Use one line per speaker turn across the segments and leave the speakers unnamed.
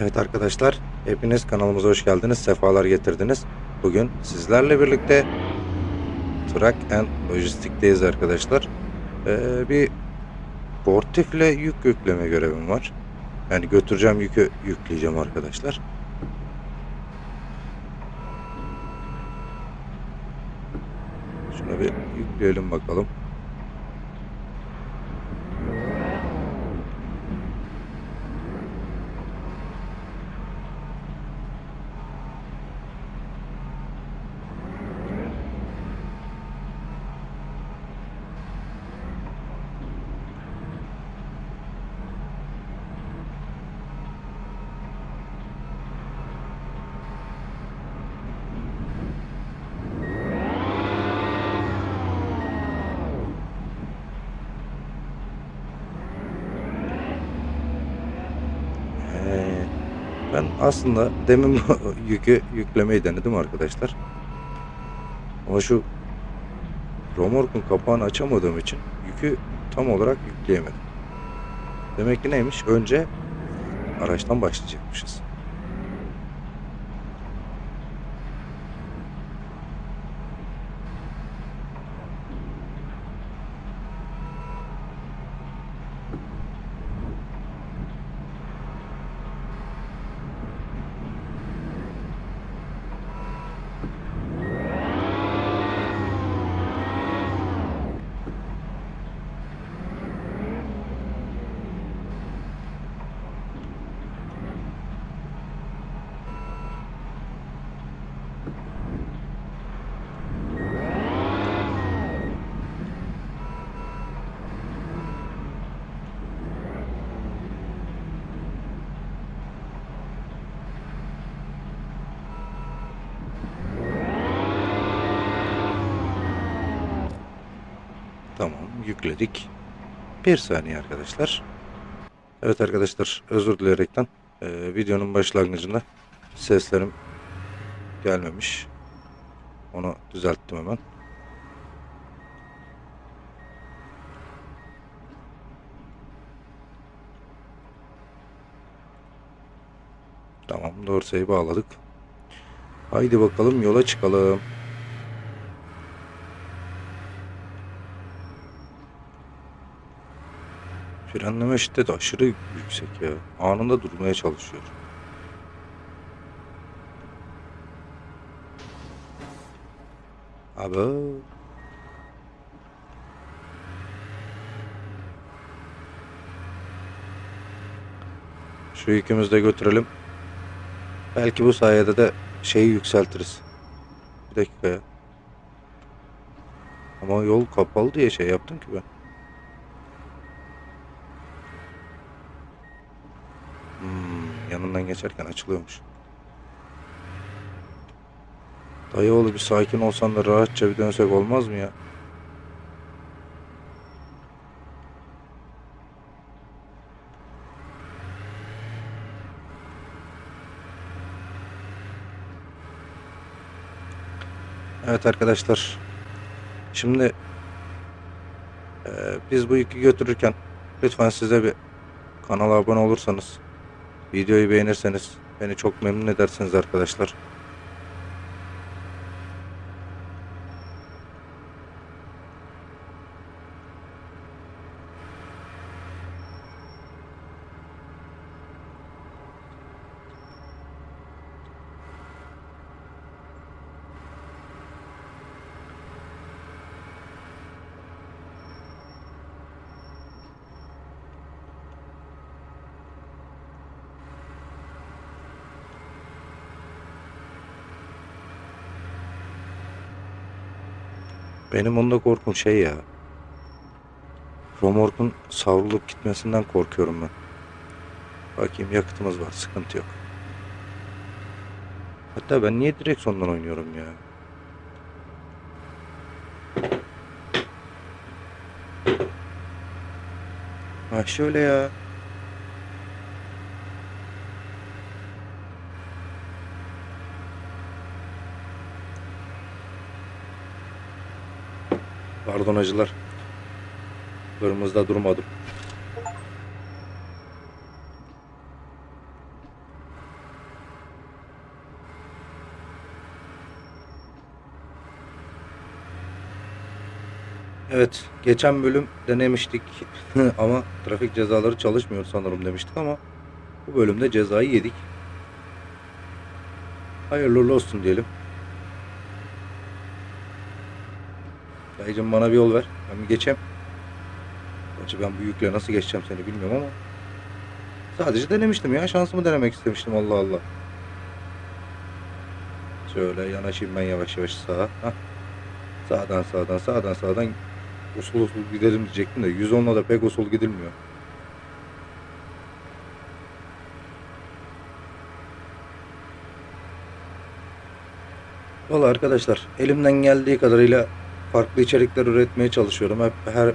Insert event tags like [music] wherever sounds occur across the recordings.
Evet arkadaşlar, hepiniz kanalımıza hoş geldiniz, sefalar getirdiniz. Bugün sizlerle birlikte Truck and Lojistik'teyiz arkadaşlar. Ee, bir portifle yük yükleme görevim var. Yani götüreceğim yükü yükleyeceğim arkadaşlar. Şuna bir yükleyelim bakalım. Aslında demin [laughs] yükü yüklemeyi denedim arkadaşlar. Ama şu romorkun kapağını açamadığım için yükü tam olarak yükleyemedim. Demek ki neymiş? Önce araçtan başlayacakmışız. Tamam, yükledik. Bir saniye arkadaşlar. Evet arkadaşlar, özür dileyerekten e, videonun başlangıcında seslerim gelmemiş. Onu düzelttim hemen. Tamam, dorseyi bağladık. Haydi bakalım yola çıkalım. Frenleme şiddeti aşırı yüksek ya. Anında durmaya çalışıyor. Abi. Şu yükümüzü de götürelim. Belki bu sayede de şeyi yükseltiriz. Bir dakika ya. Ama yol kapalı diye şey yaptım ki ben. Geçerken açılıyormuş. Dayıoğlu bir sakin olsan da rahatça bir dönsek olmaz mı ya? Evet arkadaşlar. Şimdi eee, biz bu yükü götürürken lütfen size bir kanala abone olursanız, videoyu beğenirseniz beni çok memnun edersiniz arkadaşlar. Benim onda korkum şey ya. Romorkun savrulup gitmesinden korkuyorum ben. Bakayım yakıtımız var, sıkıntı yok. Hatta ben niye direksiyondan oynuyorum ya? Ha şöyle ya. Pardon acılar. Kırmızıda durmadım. Evet, geçen bölüm denemiştik [laughs] ama trafik cezaları çalışmıyor sanırım demiştik ama bu bölümde cezayı yedik. Hayırlı olsun diyelim. Dayıcım bana bir yol ver. Ben bir geçeyim. Gerçi ben bu yükle nasıl geçeceğim seni bilmiyorum ama sadece denemiştim ya. Şansımı denemek istemiştim Allah Allah. Şöyle yanaşayım ben yavaş yavaş sağa. Hah. Sağdan sağdan sağdan sağdan usul usul gidelim diyecektim de 110'la da pek usul gidilmiyor. Valla arkadaşlar elimden geldiği kadarıyla farklı içerikler üretmeye çalışıyorum. Hep her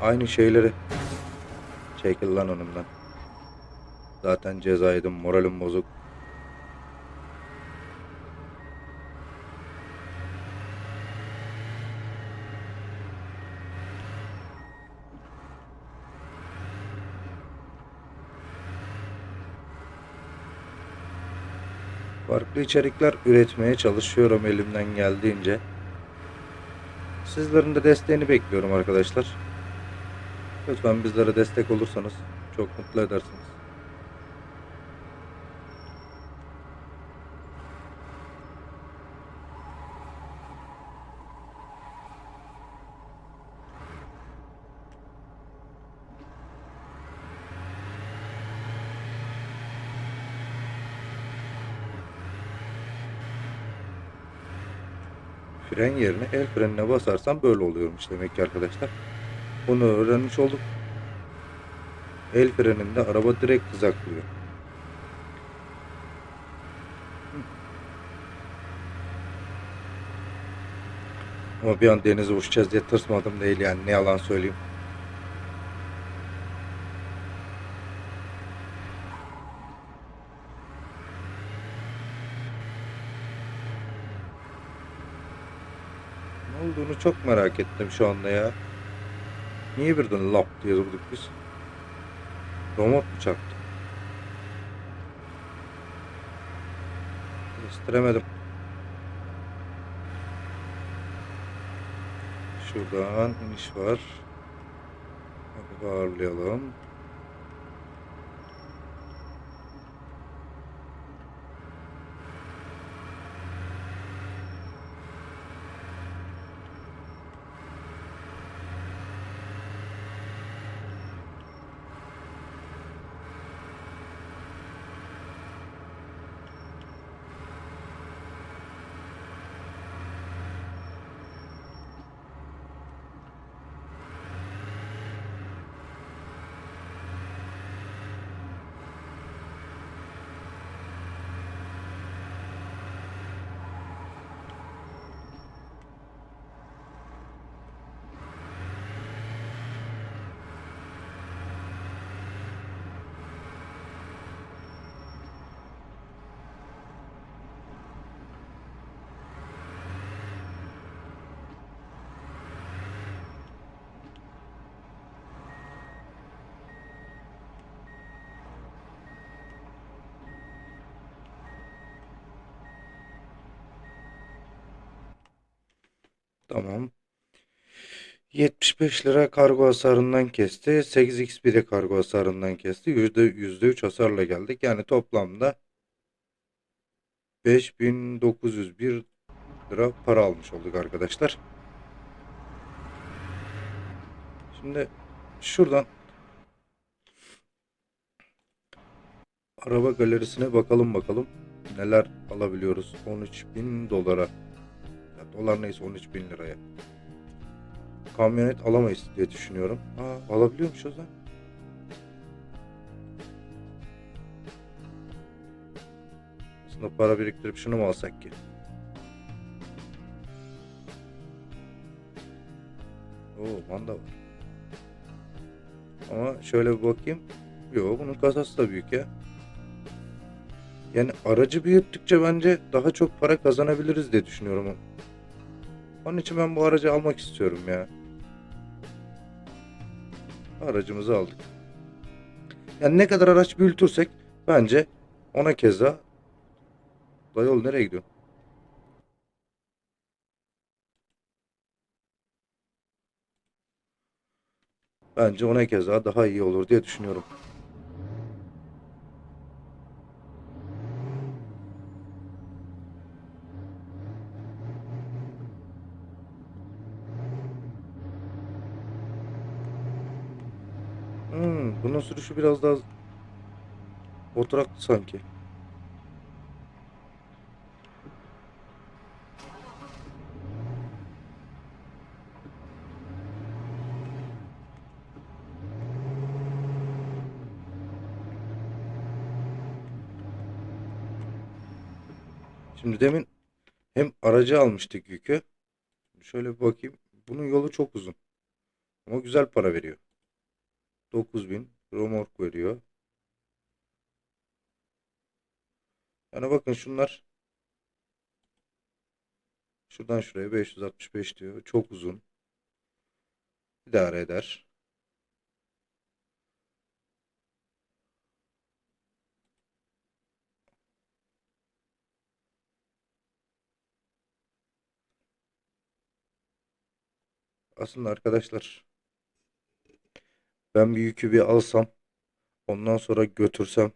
aynı şeyleri çekil lan önümden. Zaten ceza yedim moralim bozuk. Farklı içerikler üretmeye çalışıyorum elimden geldiğince. Sizlerin de desteğini bekliyorum arkadaşlar. Lütfen bizlere destek olursanız çok mutlu edersiniz. Fren yerine el frenine basarsam böyle oluyormuş demek ki arkadaşlar. Bunu öğrenmiş olduk. El freninde araba direkt hızaklıyor. Ama bir an denize uçacağız diye tırsmadım değil yani ne yalan söyleyeyim. Ne olduğunu çok merak ettim şu anda ya. Niye birden lap diye durduk biz? Robot mu çaktı? Gösteremedim. Şuradan iniş var. Hadi ağırlayalım. Tamam. 75 lira kargo hasarından kesti. 8x bir de kargo hasarından kesti. Yüzde, %3 hasarla geldik. Yani toplamda 5901 lira para almış olduk arkadaşlar. Şimdi şuradan araba galerisine bakalım bakalım. Neler alabiliyoruz 13.000 dolara. Dolar neyse 13.000 liraya. Kamyonet alamayız diye düşünüyorum. Aa alabiliyormuşuz lan. Aslında para biriktirip şunu mu alsak ki? Oo manda var. Ama şöyle bir bakayım. Yo bunun kasası da büyük ya. Yani aracı büyüttükçe bence daha çok para kazanabiliriz diye düşünüyorum. Onun için ben bu aracı almak istiyorum ya. Aracımızı aldık. Yani ne kadar araç büyütürsek bence ona keza Dayol nereye gidiyor? Bence ona keza daha iyi olur diye düşünüyorum. Hmm, bunun sürüşü biraz daha oturaklı sanki. Şimdi demin hem aracı almıştık yükü. Şöyle bir bakayım. Bunun yolu çok uzun. Ama güzel para veriyor. 9000 romork veriyor. Yani bakın şunlar şuradan şuraya 565 diyor. Çok uzun. İdare eder. Aslında arkadaşlar ben bir yükü bir alsam ondan sonra götürsem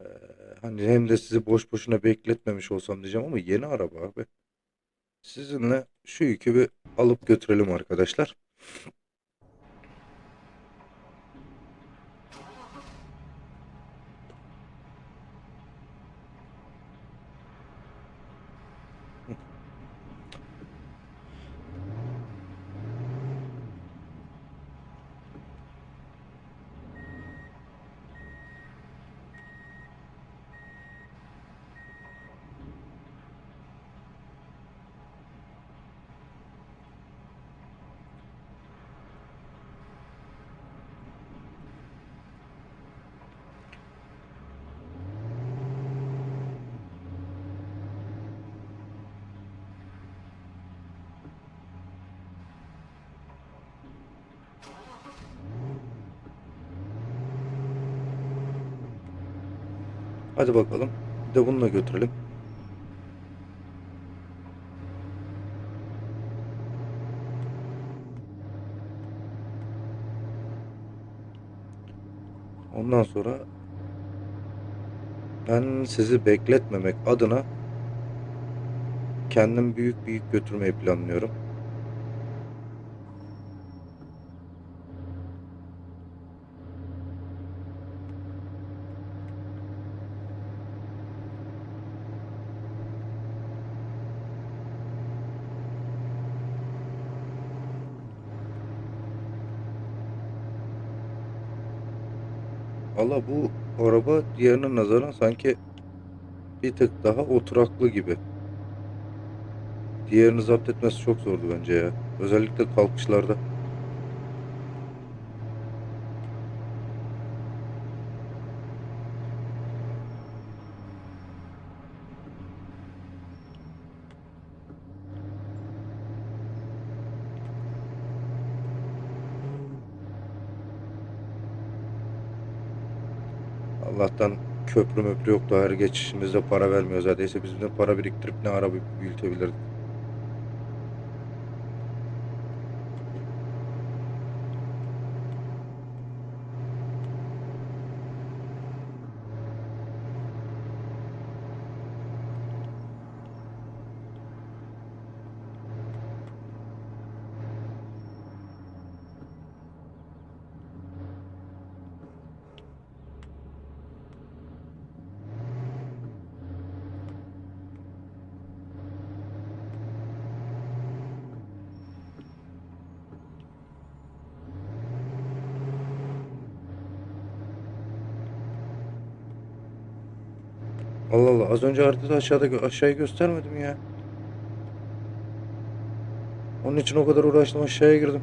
eee, hani hem de sizi boş boşuna bekletmemiş olsam diyeceğim ama yeni araba abi. Sizinle şu yükü bir alıp götürelim arkadaşlar. Hadi bakalım. Bir de bununla götürelim. Ondan sonra ben sizi bekletmemek adına kendim büyük büyük götürmeyi planlıyorum. Valla bu araba diğerine nazaran sanki bir tık daha oturaklı gibi. Diğerini zapt etmesi çok zordu bence ya. Özellikle kalkışlarda. Allah'tan köprü möprü yoktu. Her geçişimizde para vermiyor zaten. Ise biz de para biriktirip ne araba büyütebilirdik. Allah Allah az önce haritada aşağıda aşağıyı göstermedim ya. Onun için o kadar uğraştım aşağıya girdim.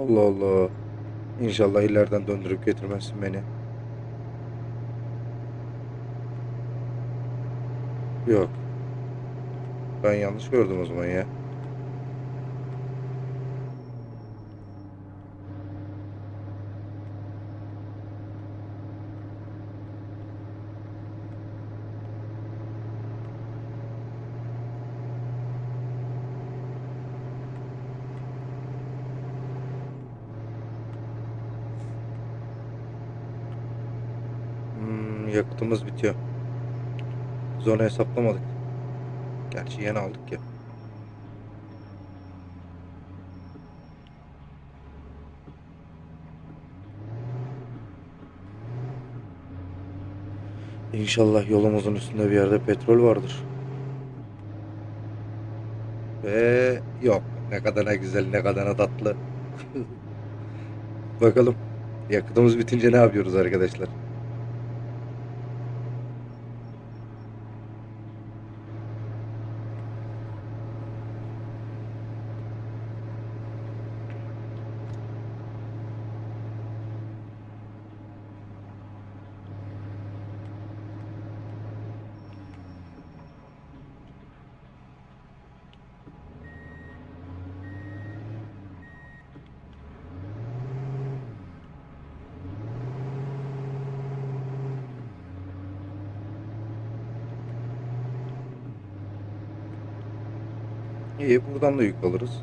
Allah Allah. İnşallah ileriden döndürüp getirmezsin beni. Yok. Ben yanlış gördüm o zaman ya. Yakıtımız bitiyor. Biz onu hesaplamadık. Gerçi yeni aldık ya. İnşallah yolumuzun üstünde bir yerde petrol vardır. Ve yok. Ne kadar ne güzel, ne kadar ne tatlı. [laughs] Bakalım. Yakıtımız bitince ne yapıyoruz arkadaşlar? İyi buradan da yük alırız.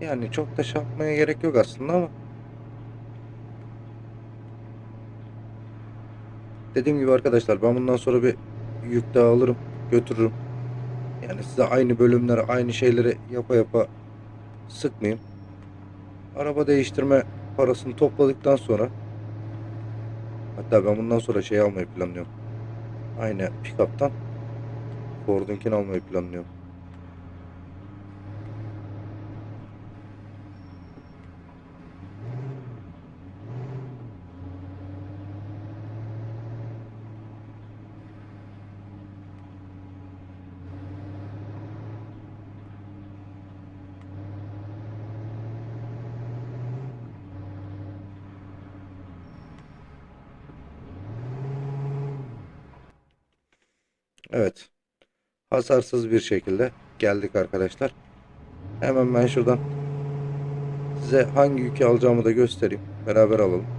Yani çok da şey gerek yok aslında ama. Dediğim gibi arkadaşlar ben bundan sonra bir yük daha alırım götürürüm. Yani size aynı bölümleri aynı şeyleri yapa yapa sıkmayayım. Araba değiştirme parasını topladıktan sonra hatta ben bundan sonra şey almayı planlıyorum. Aynı pick-up'tan Ford'unkini almayı planlıyorum. Evet. Hasarsız bir şekilde geldik arkadaşlar. Hemen ben şuradan size hangi yükü alacağımı da göstereyim. Beraber alalım.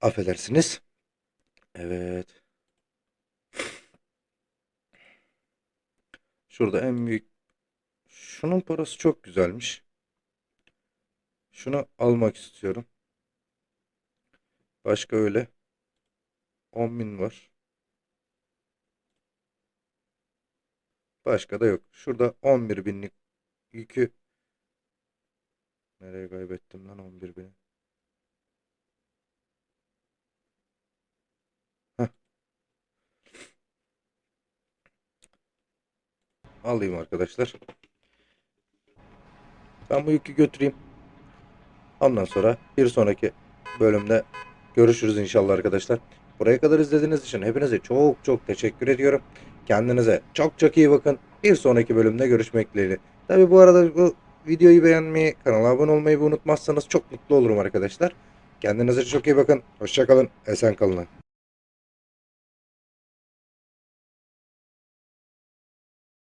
Affedersiniz. Evet. Şurada en büyük şunun parası çok güzelmiş. Şunu almak istiyorum. Başka öyle 10.000 var. Başka da yok. Şurada 11 binlik yükü nereye kaybettim lan 11 bini? Alayım arkadaşlar. Ben bu yükü götüreyim. Ondan sonra bir sonraki bölümde görüşürüz inşallah arkadaşlar. Buraya kadar izlediğiniz için hepinize çok çok teşekkür ediyorum. Kendinize çok çok iyi bakın. Bir sonraki bölümde görüşmek dileğiyle. Tabi bu arada bu videoyu beğenmeyi, kanala abone olmayı unutmazsanız çok mutlu olurum arkadaşlar. Kendinize çok iyi bakın. Hoşçakalın. Esen kalın.